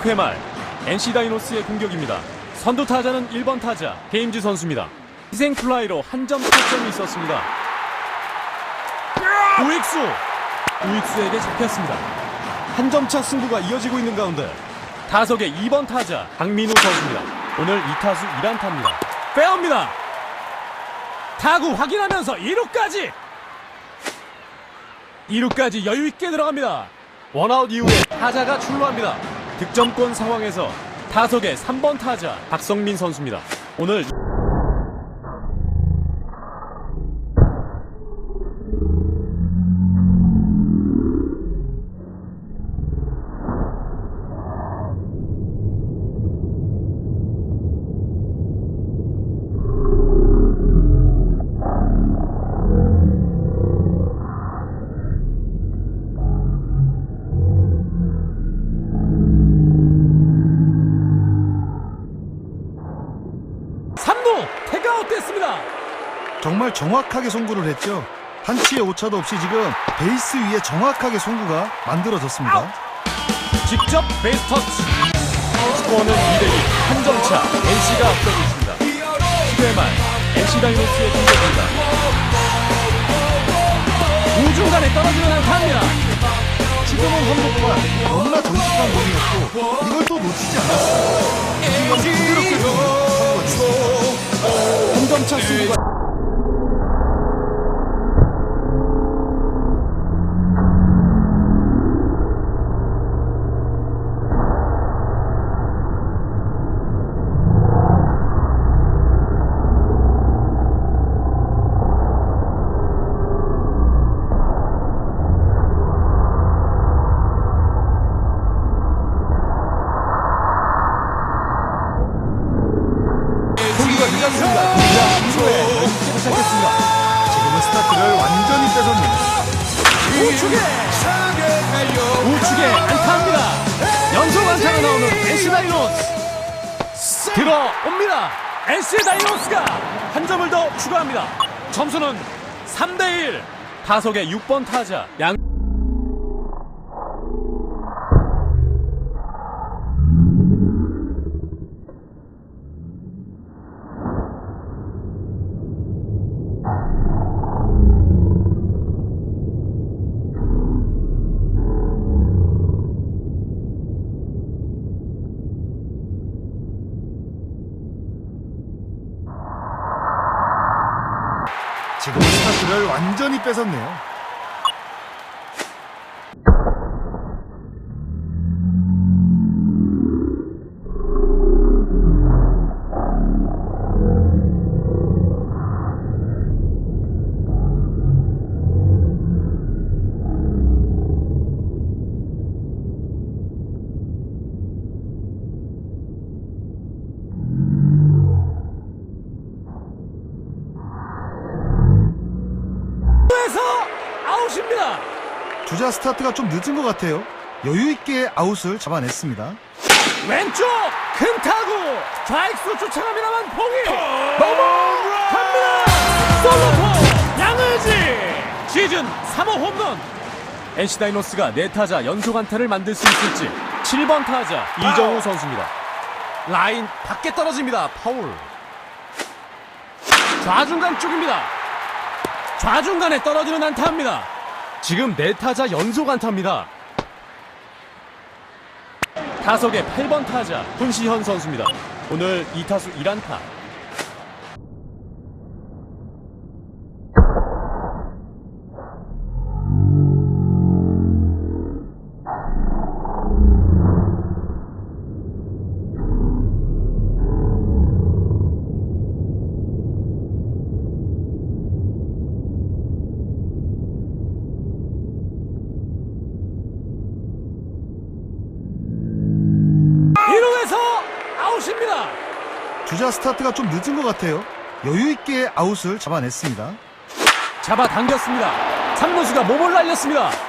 6회 말 NC 다이노스의 공격입니다. 선두 타자는 1번 타자 게임즈 선수입니다. 희생 플라이로 한점 타점이 있었습니다. 우익수 우익수에게 잡혔습니다. 한 점 차 승부가 이어지고 있는 가운데 타석의 2번 타자 박민우 선수입니다. 오늘 2타수 1안타입니다. 빼옵니다. 타구 확인하면서 2루까지 2루까지 여유있게 들어갑니다. 원아웃 이후에 타자가 출루합니다. 득점권 상황에서 타석의 3번 타자 박성민 선수입니다. 오늘 정말 정확하게 송구를 했죠. 한치의 오차도 없이 지금 베이스 위에 정확하게 송구가 만들어졌습니다. 직접 베이스 터치. 스코어는 2대2 한 점 차 NC가 앞서고 있습니다. 10회 말 NC 다이노스의 공격입니다. 우중간에 떨어지는 안타입니다. 지금은 한국과 너무나 정직한 공이었고 이걸 또 놓치지 않았어요. 이중간 부드럽게 선거했습니다. 한점차 승부가 자, 2루에 연습 시작했습니다. 지금은 스타트를 완전히 뺏었네요. 우측에 우측에 안타입니다. 연속 안타가 나오는 NC 다이노스 들어옵니다. NC 다이노스가 한 점을 더 추가합니다. 점수는 3대1 타석의 6번 타자 양 지금은 스타트를 완전히 뺏었네요. 주자 스타트가 좀 늦은 것 같아요. 여유 있게 아웃을 잡아냈습니다. 왼쪽 큰 타구 좌익수 쫓아갑니다만 봉이 넘어갑니다. 솔로포 양의지 시즌 3호 홈런. NC 다이노스가 네 타자 연속 안타를 만들 수 있을지 7번 타자 이정우 선수입니다. 라인 밖에 떨어집니다. 파울. 좌중간 쪽입니다. 좌중간에 떨어지는 안타입니다. 지금 네 타자 연속 안타입니다. 타석의 8번 타자 손시현 선수입니다. 오늘 2타수 1안타. 주자 스타트가 좀 늦은 것 같아요. 여유 있게 아웃을 잡아냈습니다. 잡아 당겼습니다. 3루수가 몸을 날렸습니다.